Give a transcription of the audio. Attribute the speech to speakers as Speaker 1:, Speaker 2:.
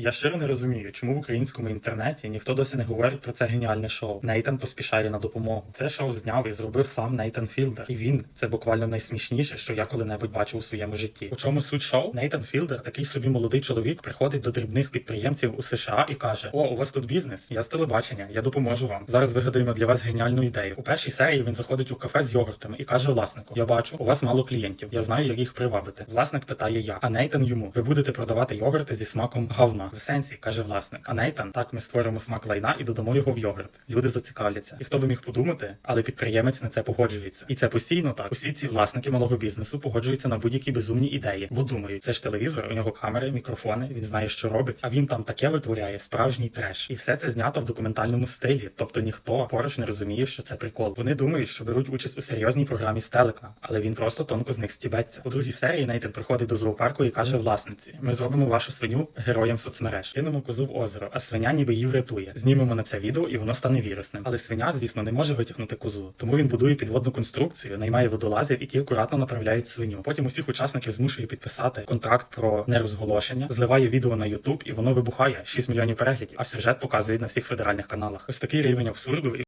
Speaker 1: Я щиро не розумію, чому в українському інтернеті ніхто досі не говорить про це геніальне шоу. Нейтан поспішає на допомогу. Це шоу зняв і зробив сам Нейтан Філдер. І він це буквально найсмішніше, що я коли-небудь бачив у своєму житті. У чому суть шоу? Нейтан Філдер, такий собі молодий чоловік, приходить до дрібних підприємців у США і каже: О, у вас тут бізнес? Я з телебачення, я допоможу вам. Зараз вигадаємо для вас геніальну ідею. У першій серії він заходить у кафе з йогуртами і каже власнику: Я бачу, у вас мало клієнтів. Я знаю, як їх привабити. Власник питає я. А Нейтан йому: Ви будете продавати йогурти зі смаком В сенсі каже власник. А Нейтан, так ми створимо смак лайна і додамо його в йогурт. Люди зацікавляться. І хто би міг подумати, але підприємець на це погоджується. І це постійно так. Усі ці власники малого бізнесу погоджуються на будь-які безумні ідеї, бо думають, це ж телевізор, у нього камери, мікрофони, він знає, що робить. А він там таке витворяє, справжній треш. І все це знято в документальному стилі. Тобто ніхто поруч не розуміє, що це прикол. Вони думають, що беруть участь у серйозній програмі з телека, але він просто тонко з них стібеться. У другій серії Нейтан приходить до зоопарку і каже власниці: Ми зробимо вашу свиню героєм соцмереж. Кинемо козу в озеро, а свиня ніби її врятує. Знімемо на це відео, і воно стане вірусним. Але свиня, звісно, не може витягнути козу. Тому він будує підводну конструкцію, наймає водолазів, і ті акуратно направляють свиню. Потім усіх учасників змушує підписати контракт про нерозголошення, зливає відео на YouTube, і воно вибухає 6 мільйонів переглядів. А сюжет показують на всіх федеральних каналах. Ось такий рівень абсурду. і